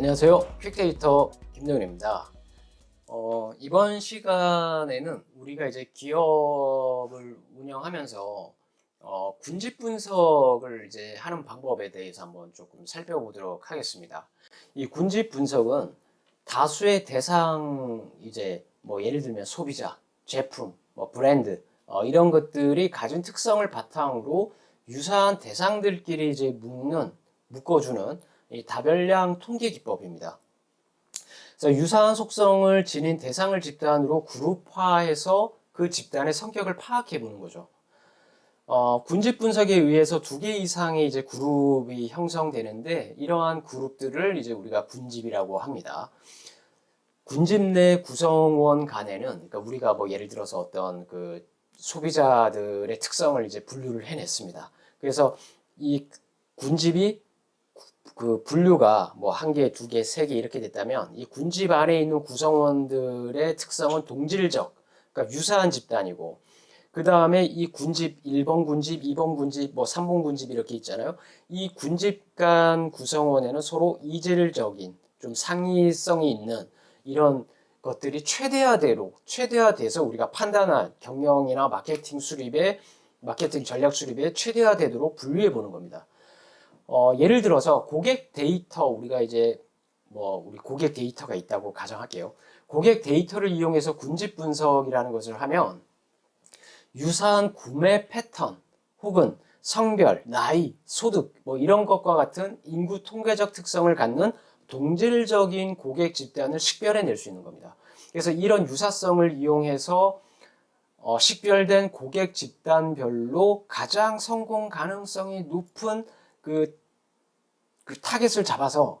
안녕하세요. 퀵데이터 김정은입니다. 어, 이번 시간에는 우리가 이제 기업을 운영하면서 어, 군집 분석을 이제 하는 방법에 대해서 한번 조금 살펴보도록 하겠습니다. 이 군집 분석은 다수의 대상 이제 뭐 예를 들면 소비자, 제품, 뭐 브랜드 어, 이런 것들이 가진 특성을 바탕으로 유사한 대상들끼리 이제 묶는 묶어주는 이 다별량 통계 기법입니다. 그래서 유사한 속성을 지닌 대상을 집단으로 그룹화해서 그 집단의 성격을 파악해 보는 거죠. 어, 군집 분석에 의해서 두 개 이상의 이제 그룹이 형성되는데 이러한 그룹들을 이제 우리가 군집이라고 합니다. 군집 내 구성원 간에는 그러니까 우리가 뭐 예를 들어서 어떤 그 소비자들의 특성을 이제 분류를 해냈습니다. 그래서 이 군집이 그 분류가 뭐 한 개, 두 개, 세 개 이렇게 됐다면 이 군집 안에 있는 구성원들의 특성은 동질적, 그러니까 유사한 집단이고 그 다음에 이 군집 1번 군집, 2번 군집, 뭐 3번 군집 이렇게 있잖아요. 이 군집 간 구성원에는 서로 이질적인 좀 상위성이 있는 이런 것들이 최대화대로 최대화돼서 우리가 판단할 경영이나 마케팅 수립에 마케팅 전략 수립에 최대화되도록 분류해 보는 겁니다. 어, 예를 들어서 고객 데이터 우리가 이제 뭐 우리 고객 데이터가 있다고 가정할게요. 고객 데이터를 이용해서 군집 분석이라는 것을 하면 유사한 구매 패턴 혹은 성별, 나이, 소득 뭐 이런 것과 같은 인구 통계적 특성을 갖는 동질적인 고객 집단을 식별해낼 수 있는 겁니다. 그래서 이런 유사성을 이용해서 어, 식별된 고객 집단별로 가장 성공 가능성이 높은 그, 그 타겟을 잡아서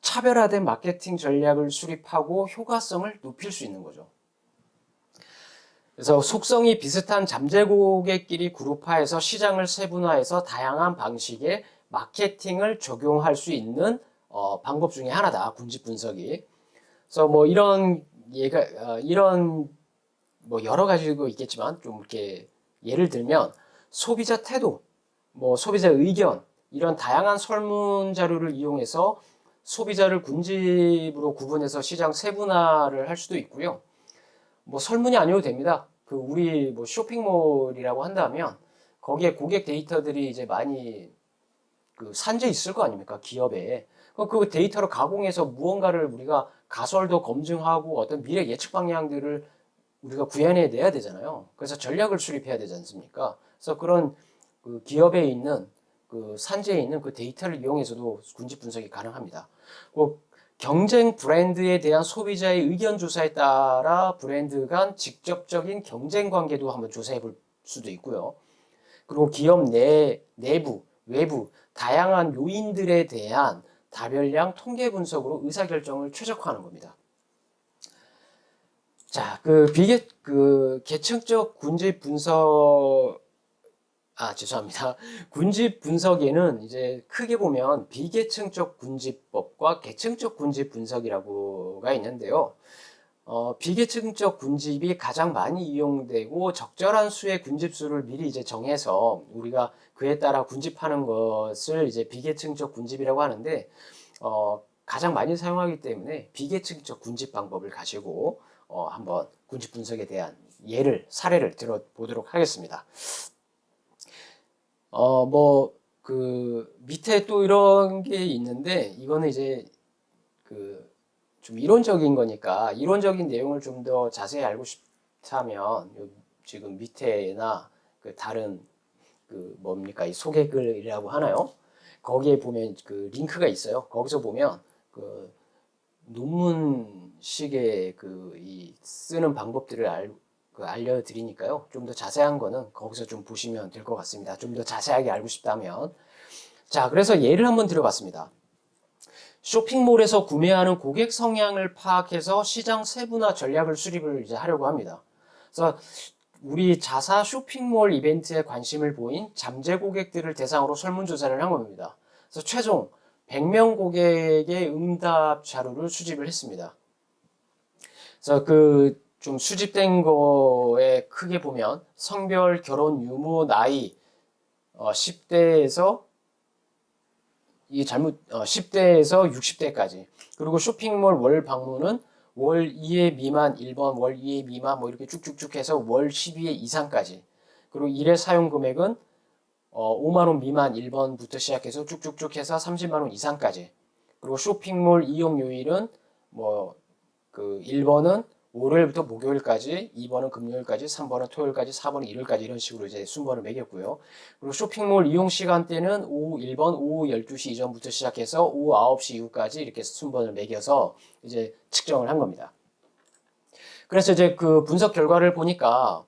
차별화된 마케팅 전략을 수립하고 효과성을 높일 수 있는 거죠. 그래서 속성이 비슷한 잠재 고객끼리 그룹화해서 시장을 세분화해서 다양한 방식의 마케팅을 적용할 수 있는 어, 방법 중에 하나다. 군집 분석이. 그래서 뭐 이런 얘가 어, 이런 뭐 여러 가지고 있겠지만 좀 이렇게 예를 들면 소비자 태도, 뭐 소비자 의견 이런 다양한 설문 자료를 이용해서 소비자를 군집으로 구분해서 시장 세분화를 할 수도 있고요. 뭐 설문이 아니어도 됩니다. 그 우리 뭐 쇼핑몰이라고 한다면 거기에 고객 데이터들이 이제 많이 그 산재 있을 거 아닙니까 기업에 그 데이터를 가공해서 무언가를 우리가 가설도 검증하고 어떤 미래 예측 방향들을 우리가 구현해 내야 되잖아요. 그래서 전략을 수립해야 되지 않습니까? 그래서 그런 그 기업에 있는 그 산재에 있는 그 데이터를 이용해서도 군집 분석이 가능합니다. 그 경쟁 브랜드에 대한 소비자의 의견 조사에 따라 브랜드 간 직접적인 경쟁 관계도 한번 조사해 볼 수도 있고요. 그리고 기업 내, 내부, 외부, 다양한 요인들에 대한 다별량 통계 분석으로 의사결정을 최적화하는 겁니다. 자, 그 비계, 그 계층적 군집 분석, 아, 죄송합니다. 군집 분석에는 이제 크게 보면 비계층적 군집법과 계층적 군집 분석이라고가 있는데요. 어, 비계층적 군집이 가장 많이 이용되고 적절한 수의 군집수를 미리 이제 정해서 우리가 그에 따라 군집하는 것을 이제 비계층적 군집이라고 하는데, 어, 가장 많이 사용하기 때문에 비계층적 군집 방법을 가지고 어, 한번 군집 분석에 대한 예를, 사례를 들어보도록 하겠습니다. 어, 뭐, 그, 밑에 또 이런 게 있는데, 이거는 이제, 그, 좀 이론적인 거니까, 이론적인 내용을 좀 더 자세히 알고 싶다면, 지금 밑에나 그 다른, 그 뭡니까, 이 소개글이라고 하나요? 거기에 보면 그 링크가 있어요. 거기서 보면, 그, 논문식의 그, 이 쓰는 방법들을 알, 그 알려드리니까요. 좀 더 자세한 거는 거기서 좀 보시면 될 것 같습니다. 좀 더 자세하게 알고 싶다면. 자, 그래서 예를 한번 들어봤습니다. 쇼핑몰에서 구매하는 고객 성향을 파악해서 시장 세분화 전략을 수립을 이제 하려고 합니다. 그래서 우리 자사 쇼핑몰 이벤트에 관심을 보인 잠재 고객들을 대상으로 설문조사를 한 겁니다. 그래서 최종 100명 고객의 응답 자료를 수집을 했습니다. 그래서 그 좀 수집된 거에 크게 보면 성별, 결혼, 유무, 나이 어, 10대에서 이게 잘못 어, 10대에서 60대까지. 그리고 쇼핑몰 월 방문은 월 2회 미만 1번, 월 2회 미만 뭐 이렇게 쭉쭉쭉 해서 월 12회 이상까지. 그리고 일회 사용 금액은 어, 5만 원 미만 1번부터 시작해서 쭉쭉쭉 해서 30만 원 이상까지. 그리고 쇼핑몰 이용 요일은 뭐 그 1번은 월요일부터 목요일까지, 2번은 금요일까지, 3번은 토요일까지, 4번은 일요일까지 이런 식으로 이제 순번을 매겼고요. 그리고 쇼핑몰 이용 시간대는 오후 1번 오후 12시 이전부터 시작해서 오후 9시 이후까지 이렇게 순번을 매겨서 이제 측정을 한 겁니다. 그래서 이제 그 분석 결과를 보니까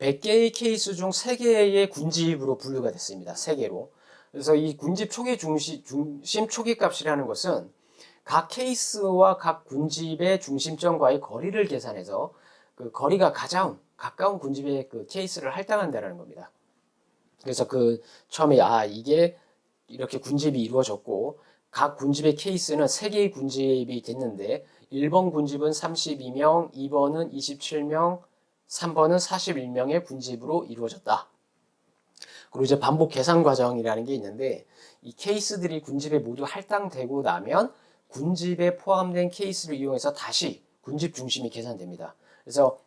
100개의 케이스 중 3개의 군집으로 분류가 됐습니다. 3개로. 그래서 이 군집 초기 중심, 중심 초기 값이라는 것은 각 케이스와 각 군집의 중심점과의 거리를 계산해서 그 거리가 가장 가까운 군집의 그 케이스를 할당한다는 겁니다. 그래서 그 처음에 아 이게 이렇게 군집이 이루어졌고 각 군집의 케이스는 3개의 군집이 됐는데 1번 군집은 32명, 2번은 27명, 3번은 41명의 군집으로 이루어졌다. 그리고 이제 반복 계산 과정이라는 게 있는데 이 케이스들이 군집에 모두 할당되고 나면 군집에 포함된 케이스를 이용해서 다시 군집 중심이 계산됩니다. 그래서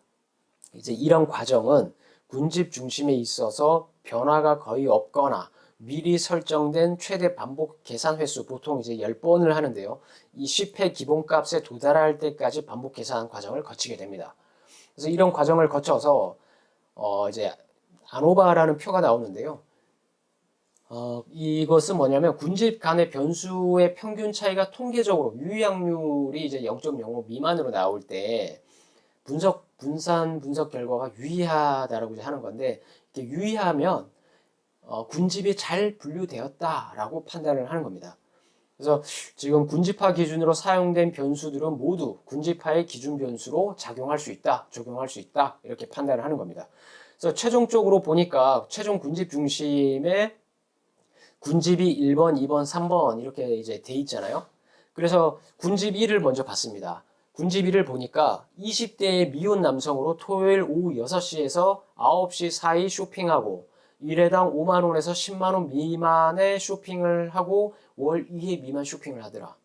이제 이런 과정은 군집 중심에 있어서 변화가 거의 없거나 미리 설정된 최대 반복 계산 횟수 보통 이제 10번을 하는데요. 이 10회 기본값에 도달할 때까지 반복 계산 과정을 거치게 됩니다. 그래서 이런 과정을 거쳐서 어 이제 아노바라는 표가 나오는데요. 어, 이것은 뭐냐면 군집 간의 변수의 평균 차이가 통계적으로 유의확률이 이제 0.05 미만으로 나올 때 분석 분산 분석 결과가 유의하다라고 이제 하는 건데 이렇게 유의하면 어, 군집이 잘 분류되었다라고 판단을 하는 겁니다. 그래서 지금 군집화 기준으로 사용된 변수들은 모두 군집화의 기준 변수로 작용할 수 있다, 적용할 수 있다 이렇게 판단을 하는 겁니다. 그래서 최종적으로 보니까 최종 군집 중심의 군집이 1번, 2번, 3번 이렇게 이제 돼 있잖아요. 그래서 군집 1을 먼저 봤습니다. 군집 1을 보니까 20대의 미혼 남성으로 토요일 오후 6시에서 9시 사이 쇼핑하고 일회당 5만 원에서 10만 원 미만의 쇼핑을 하고 월 2회 미만 쇼핑을 하더라.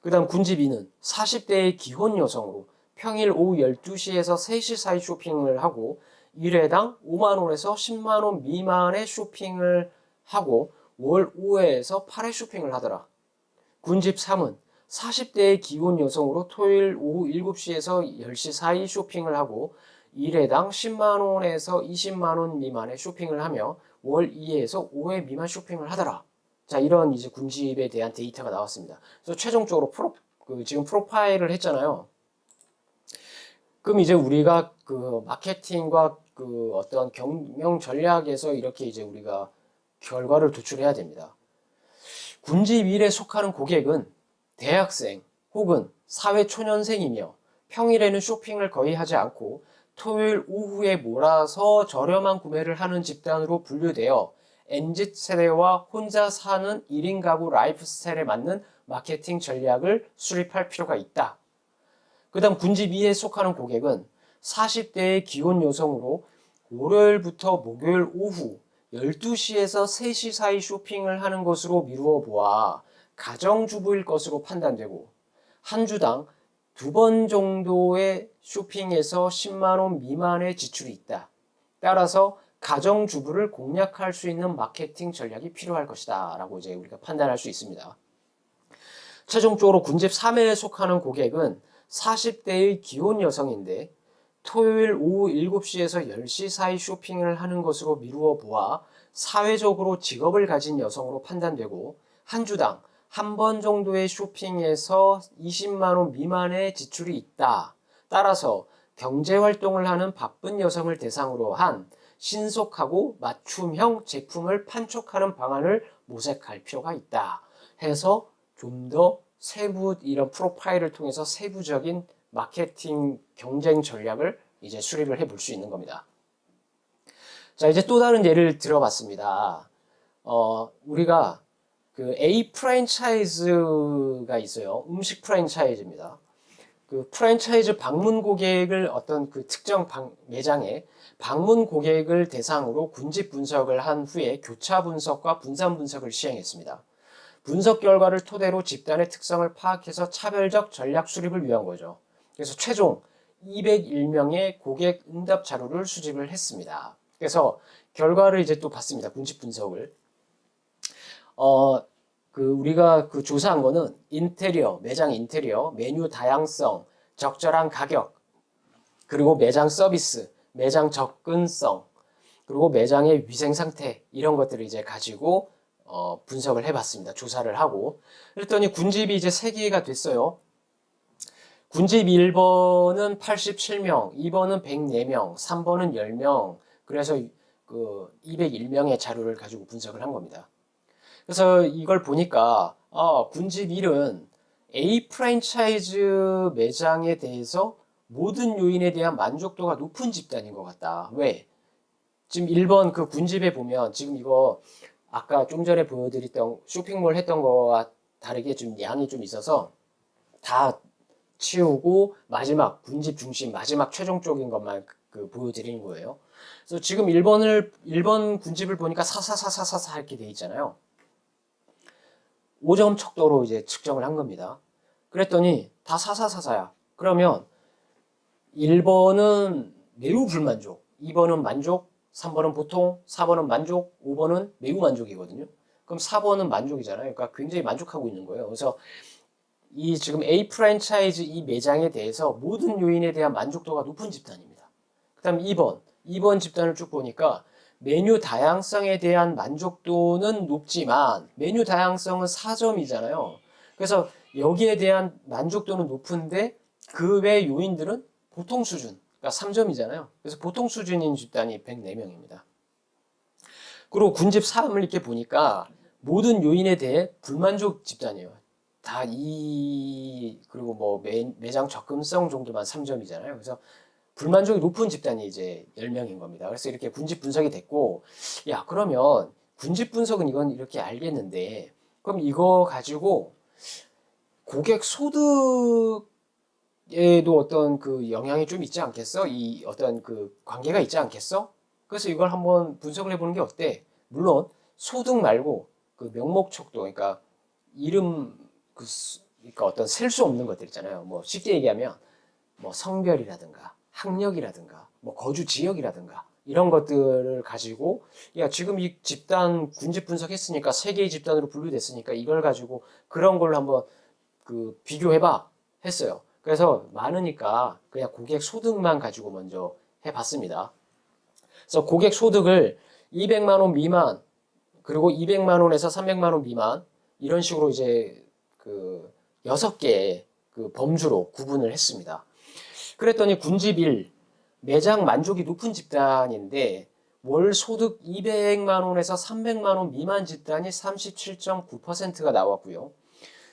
그다음 군집 2는 40대의 기혼 여성으로 평일 오후 12시에서 3시 사이 쇼핑을 하고 일회당 5만 원에서 10만 원 미만의 쇼핑을 하고 월 5회에서 8회 쇼핑을 하더라. 군집 3은 40대의 기혼 여성으로 토요일 오후 7시에서 10시 사이 쇼핑을 하고 일회당 10만 원에서 20만 원 미만의 쇼핑을 하며 월 2회에서 5회 미만 쇼핑을 하더라. 자, 이런 이제 군집에 대한 데이터가 나왔습니다. 그래서 최종적으로 프로, 그 지금 프로파일을 했잖아요. 그럼 이제 우리가 그 마케팅과 그 어떤 경영 전략에서 이렇게 이제 우리가 결과를 도출해야 됩니다. 군집 1에 속하는 고객은 대학생 혹은 사회 초년생이며 평일에는 쇼핑을 거의 하지 않고 토요일 오후에 몰아서 저렴한 구매를 하는 집단으로 분류되어 NZ 세대와 혼자 사는 1인 가구 라이프 스타일에 맞는 마케팅 전략을 수립할 필요가 있다. 그 다음 군집 2에 속하는 고객은 40대의 기혼 여성으로 월요일부터 목요일 오후 12시에서 3시 사이 쇼핑을 하는 것으로 미루어 보아 가정주부일 것으로 판단되고 한 주당 두 번 정도의 쇼핑에서 10만원 미만의 지출이 있다. 따라서 가정주부를 공략할 수 있는 마케팅 전략이 필요할 것이다. 라고 이제 우리가 판단할 수 있습니다. 최종적으로 군집 3회에 속하는 고객은 40대의 기혼 여성인데 토요일 오후 7시에서 10시 사이 쇼핑을 하는 것으로 미루어 보아 사회적으로 직업을 가진 여성으로 판단되고 한 주당 한 번 정도의 쇼핑에서 20만 원 미만의 지출이 있다. 따라서 경제 활동을 하는 바쁜 여성을 대상으로 한 신속하고 맞춤형 제품을 판촉하는 방안을 모색할 필요가 있다. 해서 좀 더 세부 이런 프로파일을 통해서 세부적인 마케팅 경쟁 전략을 이제 수립을 해볼 수 있는 겁니다. 자, 이제 또 다른 예를 들어봤습니다. 어, 우리가 그 A 프랜차이즈가 있어요. 음식 프랜차이즈입니다. 그 프랜차이즈 방문 고객을 어떤 그 특정 방, 매장에 방문 고객을 대상으로 군집 분석을 한 후에 교차 분석과 분산 분석을 시행했습니다. 분석 결과를 토대로 집단의 특성을 파악해서 차별적 전략 수립을 위한 거죠. 그래서 최종 201명의 고객 응답 자료를 수집을 했습니다. 그래서 결과를 이제 또 봤습니다. 군집 분석을. 어, 그 우리가 그 조사한 거는 인테리어, 매장 인테리어, 메뉴 다양성, 적절한 가격, 그리고 매장 서비스, 매장 접근성, 그리고 매장의 위생 상태 이런 것들을 이제 가지고 어, 분석을 해봤습니다. 조사를 하고 그랬더니 군집이 이제 3개가 됐어요. 군집 1번은 87명, 2번은 104명, 3번은 10명. 그래서 그 201명의 자료를 가지고 분석을 한 겁니다. 그래서 이걸 보니까 아, 군집 1은 A 프랜차이즈 매장에 대해서 모든 요인에 대한 만족도가 높은 집단인 것 같다. 왜? 지금 1번 그 군집에 보면 지금 이거 아까 좀 전에 보여드렸던 쇼핑몰 했던 거와 다르게 좀 양이 좀 있어서 다 치우고 마지막 군집 중심 마지막 최종적인 것만 그, 그 보여드리는 거예요. 그래서 지금 1번을 1번 군집을 보니까 사사사사사사 이렇게 돼 있잖아요. 5점 척도로 이제 측정을 한 겁니다. 그랬더니 다 사사사사야. 그러면 1번은 매우 불만족, 2번은 만족, 3번은 보통, 4번은 만족, 5번은 매우 만족이거든요. 그럼 4번은 만족이잖아요. 그러니까 굉장히 만족하고 있는 거예요. 그래서 이 지금 A 프랜차이즈 이 매장에 대해서 모든 요인에 대한 만족도가 높은 집단입니다. 그 다음 2번. 2번 집단을 쭉 보니까 메뉴 다양성에 대한 만족도는 높지만 메뉴 다양성은 4점이잖아요. 그래서 여기에 대한 만족도는 높은데 그 외 요인들은 보통 수준, 그러니까 3점이잖아요. 그래서 보통 수준인 집단이 104명입니다. 그리고 군집 3을 이렇게 보니까 모든 요인에 대해 불만족 집단이에요. 다 이 그리고 뭐 매, 매장 접근성 정도만 3점이잖아요. 그래서 불만족이 높은 집단이 이제 10명인 겁니다. 그래서 이렇게 군집 분석이 됐고 야 그러면 군집 분석은 이건 이렇게 알겠는데 그럼 이거 가지고 고객 소득에도 어떤 그 영향이 좀 있지 않겠어? 이 어떤 그 관계가 있지 않겠어? 그래서 이걸 한번 분석을 해보는 게 어때? 물론 소득 말고 그 명목촉도 그러니까 이름 그 수- 그러니까 어떤 셀 수 없는 것들 있잖아요. 뭐 쉽게 얘기하면 뭐 성별이라든가 학력이라든가 뭐 거주 지역이라든가 이런 것들을 가지고 야 지금 이 집단 군집 분석했으니까 세 개의 집단으로 분류됐으니까 이걸 가지고 그런 걸로 한번 그 비교해봐 했어요. 그래서 많으니까 그냥 고객 소득만 가지고 먼저 해봤습니다. 그래서 고객 소득을 200만 원 미만 그리고 200만 원에서 300만 원 미만 이런 식으로 이제 그 여섯 개의 그 범주로 구분을 했습니다. 그랬더니 군집 1 매장 만족이 높은 집단인데 월 소득 200만 원에서 300만 원 미만 집단이 37.9%가 나왔고요.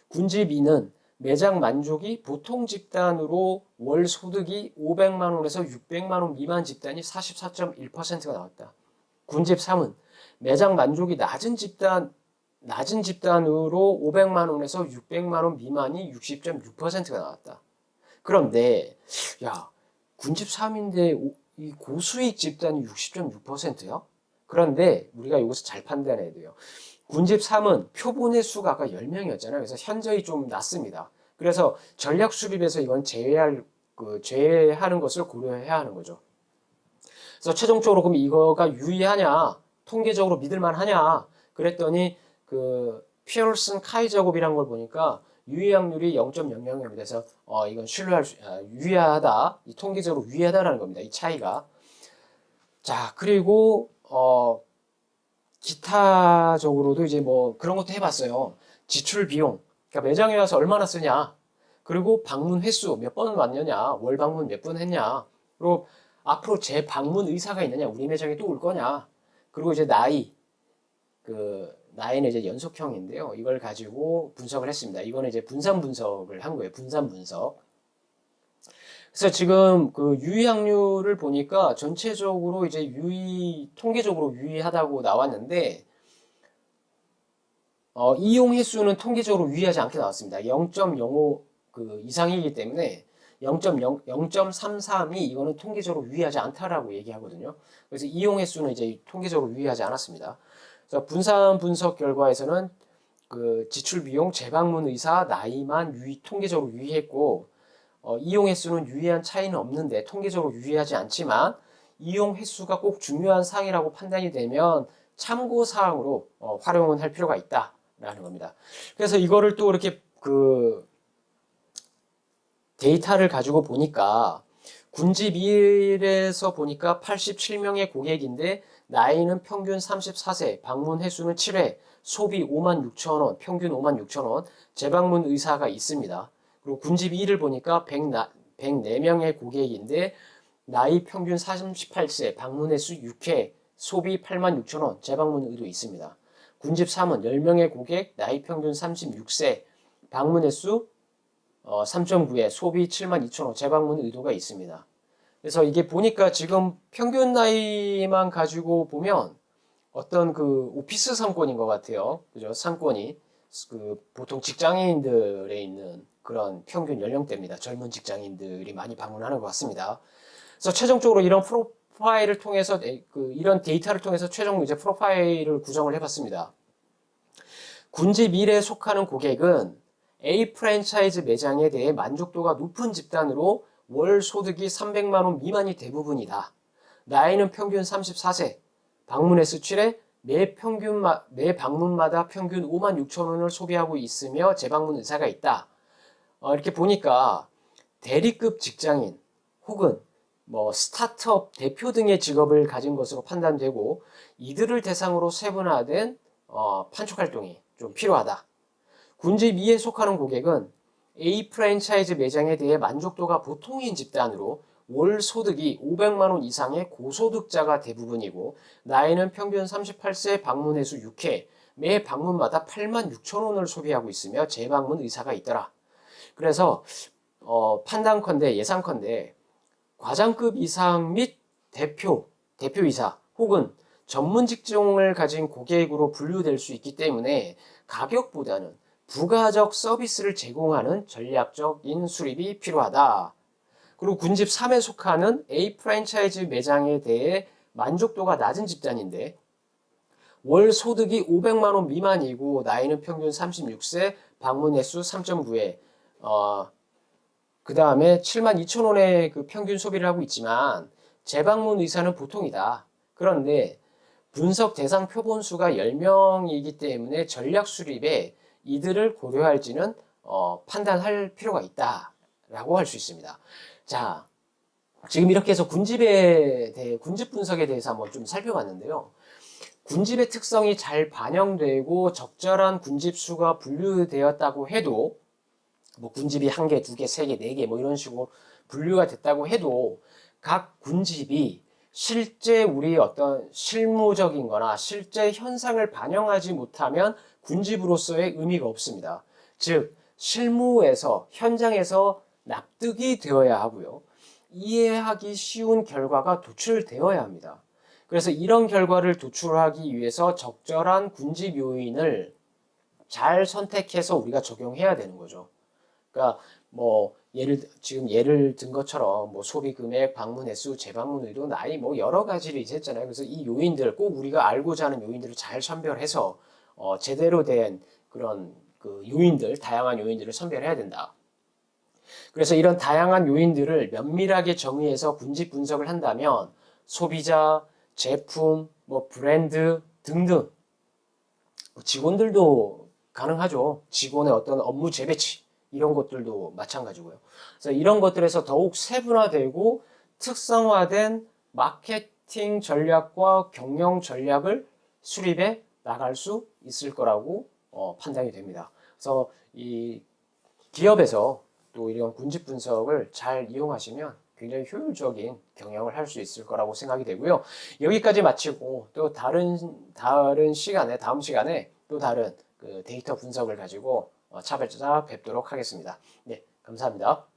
군집 2는 매장 만족이 보통 집단으로 월 소득이 500만 원에서 600만 원 미만 집단이 44.1%가 나왔다. 군집 3은 매장 만족이 낮은 집단 낮은 집단으로 500만 원에서 600만 원 미만이 60.6%가 나왔다. 그런데 야 군집 3인데 이 고수익 집단이 60.6%야? 그런데 우리가 여기서 잘 판단해야 돼요. 군집 3은 표본의 수가 아까 10명이었잖아요. 그래서 현저히 좀 낮습니다. 그래서 전략 수립에서 이건 제외할 그 제외하는 것을 고려해야 하는 거죠. 그래서 최종적으로 그럼 이거가 유의하냐, 통계적으로 믿을 만 하냐, 그랬더니 그 피어슨 카이저 곱이란 걸 보니까 유의 확률이 0.00입니다. 그래서 어 이건 신뢰할 수 아, 유의하다, 이 통계적으로 유의하다라는 겁니다. 이 차이가. 자 그리고 어 기타적으로도 이제 뭐 그런 것도 해봤어요. 지출 비용. 그러니까 매장에 와서 얼마나 쓰냐. 그리고 방문 횟수 몇 번 왔느냐. 월 방문 몇 번 했냐. 그리고 앞으로 재방문 의사가 있느냐. 우리 매장에 또 올 거냐. 그리고 이제 나이. 그 나이는 이제 연속형인데요. 이걸 가지고 분석을 했습니다. 이거는 이제 분산 분석을 한 거예요. 분산 분석. 그래서 지금 그 유의 확률을 보니까 전체적으로 이제 유의 통계적으로 유의하다고 나왔는데 어, 이용 횟수는 통계적으로 유의하지 않게 나왔습니다. 0.05 그 이상이기 때문에 0.0 0.332 이거는 통계적으로 유의하지 않다라고 얘기하거든요. 그래서 이용 횟수는 이제 통계적으로 유의하지 않았습니다. 그래서 분산 분석 결과에서는 그 지출 비용, 재방문 의사, 나이만 유의, 통계적으로 유의했고 어, 이용 횟수는 유의한 차이는 없는데 통계적으로 유의하지 않지만 이용 횟수가 꼭 중요한 사항이라고 판단이 되면 참고 사항으로 어, 활용은 할 필요가 있다라는 겁니다. 그래서 이거를 또 이렇게 그 데이터를 가지고 보니까 군집 1에서 보니까 87명의 고객인데 나이는 평균 34세, 방문 횟수는 7회, 소비 5만 6천 원, 평균 5만 6천 원, 재방문 의사가 있습니다. 그리고 군집 2를 보니까 100, 104명의 고객인데 나이 평균 38세, 방문 횟수 6회, 소비 8만 6천 원, 재방문 의도 있습니다. 군집 3은 10명의 고객, 나이 평균 36세, 방문 횟수 어, 3.9에 소비 7만 2천 원, 재방문 의도가 있습니다. 그래서 이게 보니까 지금 평균 나이만 가지고 보면 어떤 그 오피스 상권인 것 같아요. 그죠? 상권이 그 보통 직장인들에 있는 그런 평균 연령대입니다. 젊은 직장인들이 많이 방문하는 것 같습니다. 그래서 최종적으로 이런 프로파일을 통해서 그 이런 데이터를 통해서 최종 이제 프로파일을 구성을 해봤습니다. 군집 1에 속하는 고객은 A 프랜차이즈 매장에 대해 만족도가 높은 집단으로 월 소득이 300만 원 미만이 대부분이다. 나이는 평균 34세, 방문 횟수 7회, 매 평균 매 방문마다 평균 5만 6천 원을 소비하고 있으며 재방문 의사가 있다. 어, 이렇게 보니까 대리급 직장인 혹은 뭐 스타트업 대표 등의 직업을 가진 것으로 판단되고 이들을 대상으로 세분화된 어, 판촉 활동이 좀 필요하다. 군집 2에 속하는 고객은 A 프랜차이즈 매장에 대해 만족도가 보통인 집단으로 월 소득이 500만 원 이상의 고소득자가 대부분이고 나이는 평균 38세 방문 횟수 6회 매 방문마다 8만 6천 원을 소비하고 있으며 재방문 의사가 있더라. 그래서 어, 판단컨대 예상컨대 과장급 이상 및 대표 대표이사 혹은 전문 직종을 가진 고객으로 분류될 수 있기 때문에 가격보다는 부가적 서비스를 제공하는 전략적인 수립이 필요하다. 그리고 군집 3에 속하는 A 프랜차이즈 매장에 대해 만족도가 낮은 집단인데 월 소득이 500만 원 미만이고 나이는 평균 36세, 방문 횟수 3.9회, 어, 그 다음에 7만 2천 원의 그 평균 소비를 하고 있지만 재방문 의사는 보통이다. 그런데 분석 대상 표본 수가 10명이기 때문에 전략 수립에 이들을 고려할지는 어, 판단할 필요가 있다라고 할 수 있습니다. 자, 지금 이렇게 해서 군집에 대해 군집 분석에 대해서 한번 좀 살펴봤는데요. 군집의 특성이 잘 반영되고 적절한 군집 수가 분류되었다고 해도 뭐 군집이 한 개, 두 개, 세 개, 네 개 뭐 이런 식으로 분류가 됐다고 해도 각 군집이 실제 우리 어떤 실무적인 거나 실제 현상을 반영하지 못하면 군집으로서의 의미가 없습니다. 즉, 실무에서, 현장에서 납득이 되어야 하고요. 이해하기 쉬운 결과가 도출되어야 합니다. 그래서 이런 결과를 도출하기 위해서 적절한 군집 요인을 잘 선택해서 우리가 적용해야 되는 거죠. 그러니까 뭐 예를 지금 예를 든 것처럼 뭐 소비 금액, 방문 횟수, 재방문 의도, 나이 뭐 여러 가지를 이제 했잖아요. 그래서 이 요인들 꼭 우리가 알고자 하는 요인들을 잘 선별해서 어 제대로 된 그런 그 요인들, 다양한 요인들을 선별해야 된다. 그래서 이런 다양한 요인들을 면밀하게 정의해서 군집 분석을 한다면 소비자, 제품, 뭐 브랜드 등등 뭐 직원들도 가능하죠. 직원의 어떤 업무 재배치 이런 것들도 마찬가지고요. 그래서 이런 것들에서 더욱 세분화되고 특성화된 마케팅 전략과 경영 전략을 수립해 나갈 수 있을 거라고 어, 판단이 됩니다. 그래서 이 기업에서 또 이런 군집 분석을 잘 이용하시면 굉장히 효율적인 경영을 할 수 있을 거라고 생각이 되고요. 여기까지 마치고 또 다른 다른 시간에 다음 시간에 또 다른 그 데이터 분석을 가지고 어, 차별차 뵙도록 하겠습니다. 네, 감사합니다.